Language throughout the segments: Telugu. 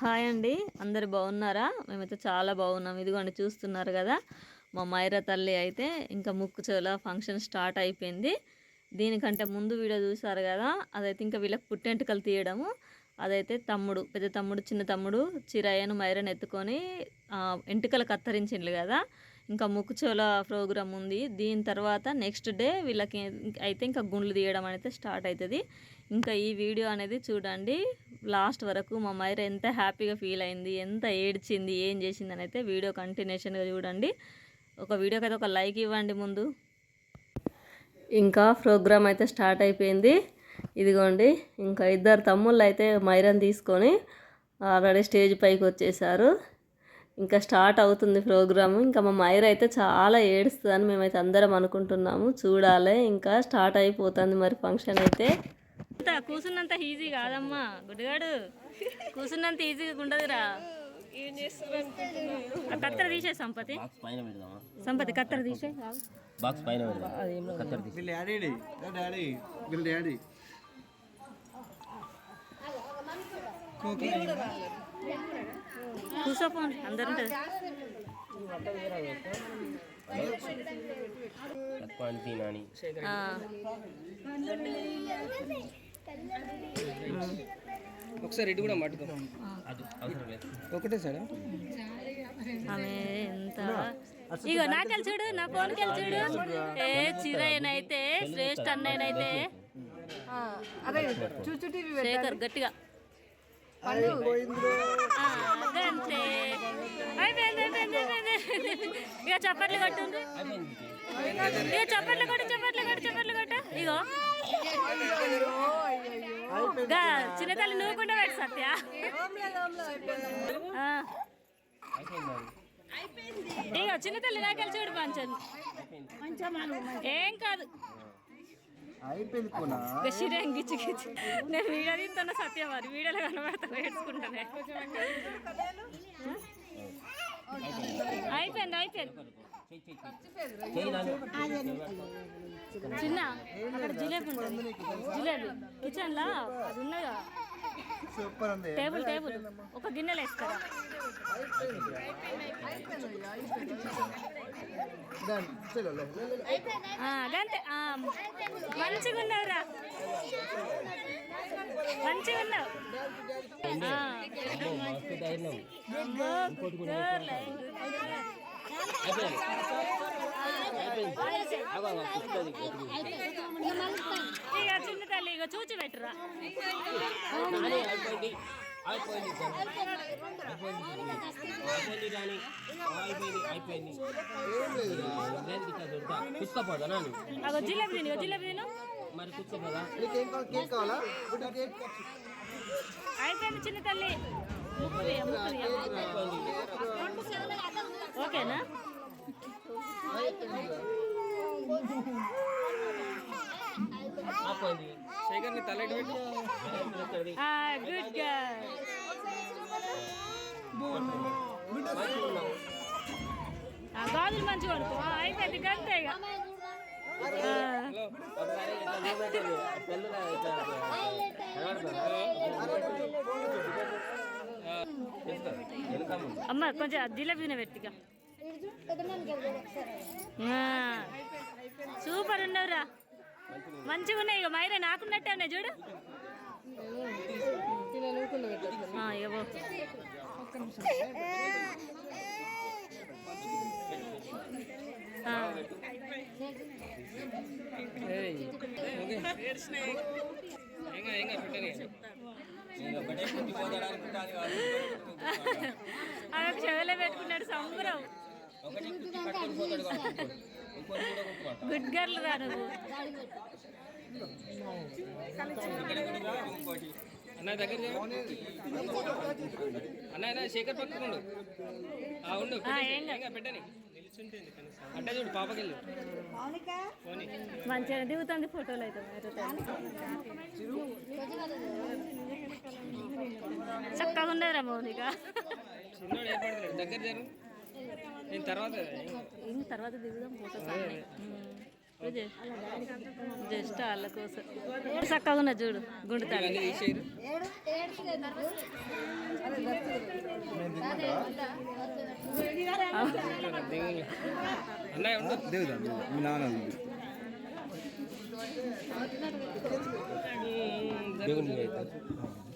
హాయ్ అండి. అందరు బాగున్నారా? మేమైతే చాలా బాగున్నాం. ఇదిగోండి చూస్తున్నారు కదా? మా మైరా తల్లి అయితే ఇంకా ముక్కు చెవుల ఫంక్షన్ స్టార్ట్ అయిపోయింది. దీనికంటే ముందు వీడియో చూసారు కదా? అదైతే ఇంకా వీళ్ళకి పుట్టెంటుకలు తీయడము. అదైతే తమ్ముడు పెద్ద తమ్ముడు చిన్న తమ్ముడు చిరాయను మైరను ఎత్తుకొని ఎంటుకలు కత్తిరించిండ్రు కదా? ఇంకా ముక్కు చెవుల ప్రోగ్రామ్ ఉంది. దీని తర్వాత నెక్స్ట్ డే వీళ్ళకి అయితే ఇంకా గుండ్లు తీయడం అనేది స్టార్ట్ అవుతుంది. ఇంకా ఈ వీడియో అనేది చూడండి. లాస్ట్ వరకు మా మైర ఎంత హ్యాపీగా ఫీల్ అయింది ఎంత ఏడ్చింది ఏం చేసింది అని అయితే వీడియో కంటిన్యూషన్గా చూడండి. ఒక వీడియోకి అయితే ఒక లైక్ ఇవ్వండి ముందు. ఇంకా ప్రోగ్రామ్ అయితే స్టార్ట్ అయిపోయింది. ఇదిగోండి ఇంకా ఇద్దరు తమ్ముళ్ళు అయితే మైరన్ తీసుకొని ఆల్రెడీ స్టేజ్ పైకి వచ్చేసారు. ఇంకా స్టార్ట్ అవుతుంది ప్రోగ్రామ్. ఇంకా మా మైర అయితే చాలా ఏడుస్తుందని మేమైతే అందరం అనుకుంటున్నాము. చూడాలి ఇంకా స్టార్ట్ అయిపోతుంది మరి ఫంక్షన్ అయితే. కూర్చున్నంత ఈజీ కాదమ్మా గుడ్డిగాడు. కూర్చున్నంత ఈజీగా ఉండదురా కత్తెర తీసే సంపతి. బాక్స్ పైన పెడదామా? సంపతి కత్తెర తీసే బాక్స్ పైన అందరు ఉంటుంది. ఒకసారి ఇటు కూడా ఒకటే సార్? ఆమె ఎంత? ఇగో నాకెళ్ళి చూడు నా ఫోన్కి వెళ్ళి చూడు. ఏ చిరయ్యనైతే శ్రేష్ఠ అన్నయ్యనైతే. శేఖర్ గట్టిగా. అంతే ఇక చప్పట్లు కొట్టుండ్రు ఇక చప్పట్లు కొట్టు చప్పట్లు కొట్టు చప్పట్లు కొట్టు. ఇగో. చిన్న. తల్లి నువ్వు కూడా పెట్టు సత్య. ఆ. ఇగో చిన్న తల్లి నాకెళ్ళి చూడు పంచండి ఏం కాదు. అయిపోయింది గిచ్చి గిచ్చి నేను వీడియో తీస్తున్న సత్యం మరి వీడియోలో కనబడతా వేసుకుంటానే అయిపోయింది అయిపోయింది. చిన్న అక్కడ జిలేబీ ఉంటుంది. జిలేబీ. కిచెన్ లా అది ఉన్నదా సూపర్ ఉంది. Table table. ఒక గిన్నెలు వేస్తారా? ఆ, మంచిగా ఉన్నావురా. మంచిగా ఉన్నావు. అమ్మో. ఇక చిన్న తల్లి. ఇక చూచి పెట్టురా కూర్చోపోదా నాను అగో జిలేబీ జిలేబీ తిను మరి కూర్చోపోదా కేక్ కావాలా అయిపోయింది చిన్న తల్లి ముప్పది ముప్పది ఆపోయింది శేఖర్ గుడ్ గాజులు మంచిగా కొడుకో అయిపోయింది గంతే ఇక. అమ్మ కొంచెం జిలేబీ పెట్టిగా సూపర్ ఉన్నావురా మంచిగా ఉన్నాయి ఇక మైరా నాకున్నట్టే ఉన్నాయి చూడు. ఆ. ఆమె చెవిలో పెట్టుకున్నాడు గుడ్ గర్ల్ రా నువ్వు. అన్న దగ్గర. అన్న అన్న శేఖర్ పక్కకుండు ఆ ఉండు. ఇంకా పెట్టని. అంటే చూడు పాపకెళ్ళు. మంచిగా దిగుతుంది ఫోటోలు అయితే. చక్కగా ఉండదురా మౌనిక. దగ్గర జరు. నేను తర్వాత ఇంక తర్వాత దిగుదాం ఫోటోస్ అన్నీ జస్ట్ వాళ్ళ కోసం. చక్కగా ఉన్న చూడు గుండుతాడు తీసేయరు ఏడు ఏడు అన్నయ్య ఉండు. దిగుదాం మీ నాన్న దేవుని చేస్తా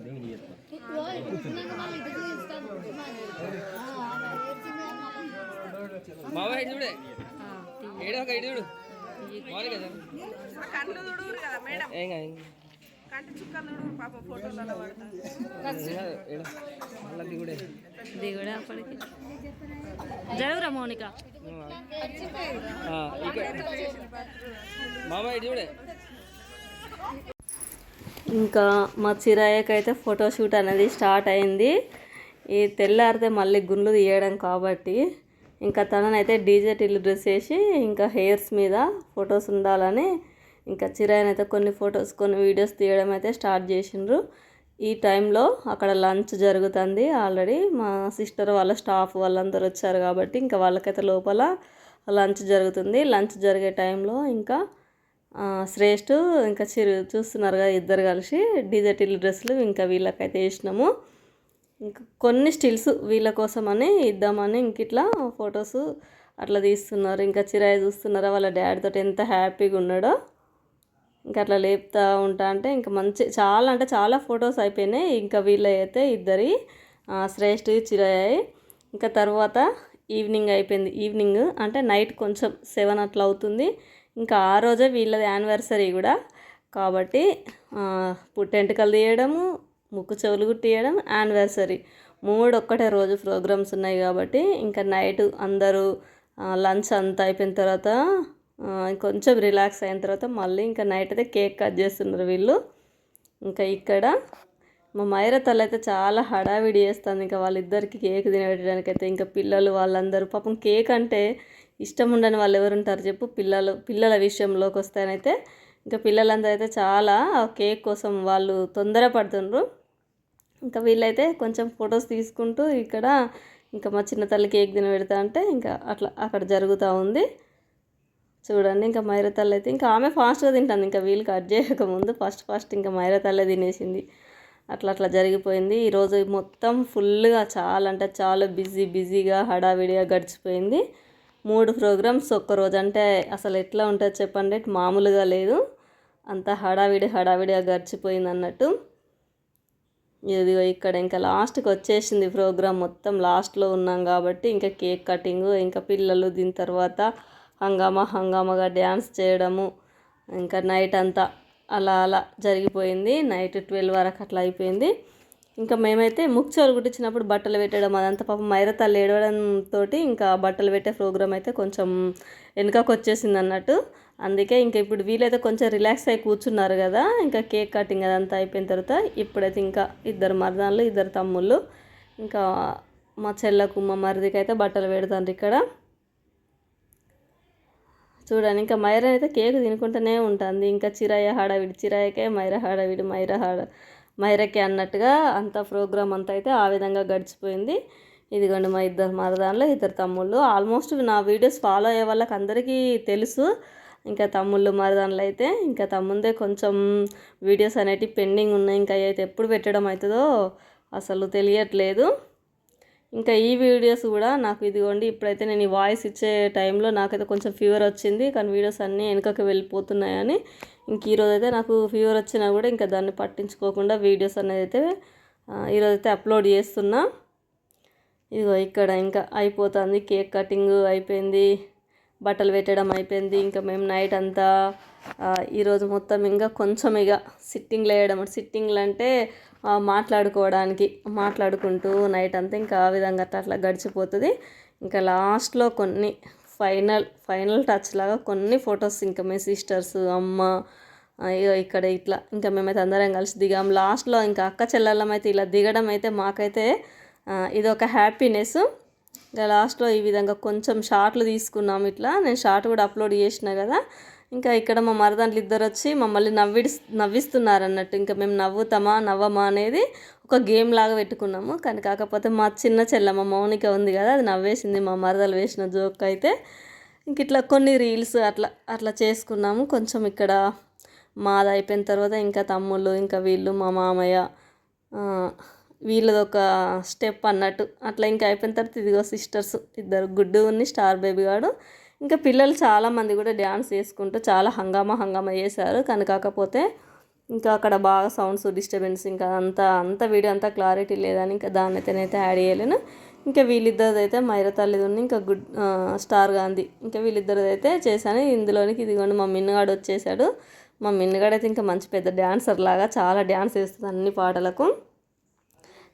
దేవుని చేస్తా మామ ఇటు చూడే. ఏడు ఒక ఇటు చూడు. మామూలు కదా. కళ్ళు తుడుగురు కదా మేడం. ఏం కాదు, ఏం కాదు. కంటి చుక్కలు తుడుగురు పాపం ఫోటోలలో పడతారు. ఏం కాదు, ఏడు. మళ్ళా దిగుడే. దిగుడే అప్పటికి. జరుగురా మౌనిక? ఆ, ఇక్కడ. మామ ఇటు చూడే. ఇంకా మా చిరాయకైతే ఫోటోషూట్ అనేది స్టార్ట్ అయింది. ఈ తెల్లారితే మళ్ళీ గుండ్లు తీయడం కాబట్టి ఇంకా తననైతే డీజే టిల్ డ్రెస్ వేసి ఇంకా హెయిర్స్ మీద ఫొటోస్ ఉండాలని ఇంకా చిరాయనైతే కొన్ని ఫొటోస్ కొన్ని వీడియోస్ తీయడం అయితే స్టార్ట్ చేసిండ్రు. ఈ టైంలో అక్కడ లంచ్ జరుగుతుంది ఆల్రెడీ. మా సిస్టర్ వాళ్ళ స్టాఫ్ వాళ్ళందరూ వచ్చారు కాబట్టి ఇంకా వాళ్ళకైతే లోపల లంచ్ జరుగుతుంది. లంచ్ జరిగే టైంలో ఇంకా ఆ, శ్రేష్ఠ ఇంకా చిరు చూస్తున్నారు కదా ఇద్దరు కలిసి డిజటిల్ డ్రెస్సులు ఇంకా వీళ్ళకైతే వేసినాము. ఇంకా కొన్ని స్టిల్స్ వీళ్ళ కోసమని ఇద్దామని ఇంక ఇట్లా ఫొటోస్ అట్లా తీస్తున్నారు. ఇంకా చిరాయి చూస్తున్నారా వాళ్ళ డాడీతో ఎంత హ్యాపీగా ఉన్నాడో. ఇంకా అట్లా లేపుతా ఉంటా అంటే ఇంకా మంచి చాలా అంటే చాలా ఫొటోస్ అయిపోయినాయి. ఇంకా వీళ్ళ అయితే ఇద్దరి శ్రేష్ఠ చిరాయి. ఇంకా తర్వాత ఈవినింగ్ అయిపోయింది. ఈవినింగ్ అంటే నైట్ కొంచెం సెవెన్ అట్లా అవుతుంది. ఇంకా ఆ రోజే వీళ్ళది యానివర్సరీ కూడా. కాబట్టి ఆ, పుట్టెంటుకలు తీయడము ముక్కు చెవులు కుట్టియడం యానివర్సరీ మూడు ఒక్కటే రోజు ప్రోగ్రామ్స్ ఉన్నాయి కాబట్టి ఇంకా నైట్ అందరూ లంచ్ అంతా అయిపోయిన తర్వాత కొంచెం రిలాక్స్ అయిన తర్వాత మళ్ళీ ఇంకా నైట్ అయితే కేక్ కట్ చేస్తున్నారు వీళ్ళు. ఇంకా ఇక్కడ మా మైర తల్లి అయితే చాలా హడావిడి చేస్తుంది. ఇంకా వాళ్ళిద్దరికి కేక్ తినబెట్టడానికి అయితే ఇంకా పిల్లలు వాళ్ళందరూ పాపం కేక్ అంటే ఇష్టం ఉండని వాళ్ళు ఎవరు ఉంటారు చెప్పు? పిల్లలు పిల్లల విషయంలోకి వస్తేనైతే ఇంకా పిల్లలందరూ అయితే చాలా ఆ కేక్ కోసం వాళ్ళు తొందరపడుతుండ్రు. ఇంకా వీళ్ళైతే కొంచెం ఫొటోస్ తీసుకుంటూ ఇక్కడ ఇంకా మా చిన్న తల్లి కేక్ పెడతా అంటే ఇంకా అట్లా అక్కడ జరుగుతూ ఉంది. చూడండి ఇంకా మైర తల్లి అయితే ఇంకా ఆమె ఫాస్ట్గా తింటుంది. ఇంకా వీళ్ళు కట్ చేయకముందు ఫస్ట్ ఫస్ట్ ఇంకా మైర తల్లే తినేసింది. అట్లా అట్లా జరిగిపోయింది. ఈరోజు మొత్తం ఫుల్గా చాలా అంటే చాలా బిజీ బిజీగా హడావిడిగా గడిచిపోయింది. మూడు ప్రోగ్రామ్స్ ఒక్కరోజు అంటే అసలు ఎట్లా ఉంటుంది చెప్పండి. మామూలుగా లేదు. అంత హడావిడి హడావిడిగా గడిచిపోయింది అన్నట్టు. ఇదిగో ఇక్కడ ఇంకా లాస్ట్కి వచ్చేసింది ప్రోగ్రామ్ మొత్తం. లాస్ట్లో ఉన్నాం కాబట్టి ఇంకా కేక్ కటింగ్ ఇంకా పిల్లలు దీని తర్వాత హంగామా హంగామాగా డ్యాన్స్ చేయడము ఇంకా నైట్ అంతా అలా అలా జరిగిపోయింది. నైట్ ట్వెల్వ్ వరకు అట్లా అయిపోయింది. ఇంకా మేమైతే ముక్చోలు కుట్టించినప్పుడు బట్టలు పెట్టడం అదంతా పాపం మైర తల్లి ఏడవడంతో ఇంకా బట్టలు పెట్టే ప్రోగ్రామ్ అయితే కొంచెం వెనుకకు వచ్చేసింది అన్నట్టు. అందుకే ఇంకా ఇప్పుడు వీలైతే కొంచెం రిలాక్స్ అయి కూర్చున్నారు కదా ఇంకా కేక్ కటింగ్ అదంతా అయిపోయిన తర్వాత ఇప్పుడైతే ఇంకా ఇద్దరు మరదాన్లు ఇద్దరు తమ్ముళ్ళు ఇంకా మా చెల్లకు మా మరిదికి అయితే బట్టలు పెడతాను ఇక్కడ. చూడండి ఇంకా మైరా అయితే కేక్ తినుకుంటూనే ఉంటుంది. ఇంకా చిరాయ హడావిడి చిరాయకే మైరా హడావిడి మైరా హడ మైరకే అన్నట్టుగా అంత ప్రోగ్రామ్ అంతా అయితే ఆ విధంగా గడిచిపోయింది. ఇదిగోండి మా ఇద్దరు మరదాన్లు ఇద్దరు తమ్ముళ్ళు. ఆల్మోస్ట్ నా వీడియోస్ ఫాలో అయ్యే వాళ్ళకి అందరికీ తెలుసు. ఇంకా తమ్ముళ్ళు మరదాన్లు అయితే ఇంకా తమ్ముందే కొంచెం వీడియోస్ అనేటివి పెండింగ్ ఉన్నాయి. ఇంకా అవి అయితే ఎప్పుడు పెట్టడం అవుతుందో అసలు తెలియట్లేదు. ఇంకా ఈ వీడియోస్ కూడా నాకు ఇదిగోండి ఇప్పుడైతే నేను ఈ వాయిస్ ఇచ్చే టైంలో నాకైతే కొంచెం ఫీవర్ వచ్చింది. కానీ వీడియోస్ అన్నీ వెనుకకి వెళ్ళిపోతున్నాయని ఇంక ఈరోజు అయితే నాకు ఫీవర్ వచ్చినా కూడా ఇంకా దాన్ని పట్టించుకోకుండా వీడియోస్ అనేది అయితే ఈరోజు అయితే అప్లోడ్ చేస్తున్నా. ఇదిగో ఇక్కడ ఇంకా అయిపోతుంది కేక్ కటింగ్ అయిపోయింది. బట్టలు పెట్టడం అయిపోయింది. ఇంకా మేము నైట్ అంతా ఈరోజు మొత్తం ఇంకా కొంచెం ఇక సిట్టింగ్లు వేయడం సిట్టింగ్లు అంటే మాట్లాడుకోవడానికి మాట్లాడుకుంటూ నైట్ అంతా ఇంకా ఆ విధంగా అట్లా అట్లా గడిచిపోతుంది. ఇంకా లాస్ట్లో కొన్ని ఫైనల్ ఫైనల్ టచ్ లాగా కొన్ని ఫొటోస్ ఇంకా మీ సిస్టర్స్ అమ్మ ఇక్కడ ఇట్లా ఇంకా మేమైతే అందరం కలిసి దిగాం. లాస్ట్లో ఇంకా అక్క చెల్లెళ్ళం అయితే ఇలా దిగడం అయితే మాకైతే ఇది ఒక హ్యాపీనెస్ ఇంకా లాస్ట్లో ఈ విధంగా కొంచెం షార్ట్లు తీసుకున్నాం ఇట్లా. నేను షార్ట్ కూడా అప్లోడ్ చేసిన కదా. ఇంకా ఇక్కడ మా మరదండ్లు ఇద్దరు వచ్చి మమ్మల్ని నవ్విడి నవ్విస్తున్నారు అన్నట్టు. ఇంకా మేము నవ్వుతామా నవ్వమా అనేది ఒక గేమ్ లాగా పెట్టుకున్నాము. కానీ కాకపోతే మా చిన్న చెల్లమ్మ మౌనిక ఉంది కదా అది నవ్వేసింది. మా మరదలు వేసిన జోక్ అయితే ఇంక ఇట్లా కొన్ని రీల్స్ అట్లా అట్లా చేసుకున్నాము. కొంచెం ఇక్కడ మాది అయిపోయిన తర్వాత ఇంకా తమ్ముళ్ళు ఇంకా వీళ్ళు మా మామయ్య వీళ్ళది ఒక స్టెప్ అన్నట్టు. అట్లా ఇంకా అయిపోయిన తర్వాత ఇదిగో సిస్టర్స్ ఇద్దరు గుడ్డు ఉన్ని స్టార్ బేబీ గాడు. ఇంకా పిల్లలు చాలామంది కూడా డ్యాన్స్ చేసుకుంటూ చాలా హంగామా హంగామా చేశారు. కానీ కాకపోతే ఇంకా అక్కడ బాగా సౌండ్స్ డిస్టర్బెన్స్ ఇంకా అంత అంత వీడియో అంతా క్లారిటీ లేదని ఇంకా దాన్ని అయితేనైతే యాడ్ చేయలేను. ఇంకా వీళ్ళిద్దరిది అయితే మైర తల్లిది ఉంది. ఇంకా గుడ్ స్టార్ గాంధీ. ఇంకా వీళ్ళిద్దరిది అయితే చేశాను. ఇందులోనికి ఇదిగోండి మా మిన్నగాడు వచ్చేసాడు మా మిన్నగాడు అయితే ఇంకా మంచి పెద్ద డ్యాన్సర్ లాగా చాలా డ్యాన్స్ వేస్తుంది అన్ని పాటలకు.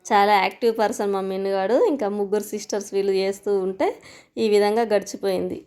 చాలా యాక్టివ్ పర్సన్ మా మిన్నగాడు. ఇంకా ముగ్గురు సిస్టర్స్ వీళ్ళు చేస్తూ ఉంటే ఈ విధంగా గడిచిపోయింది.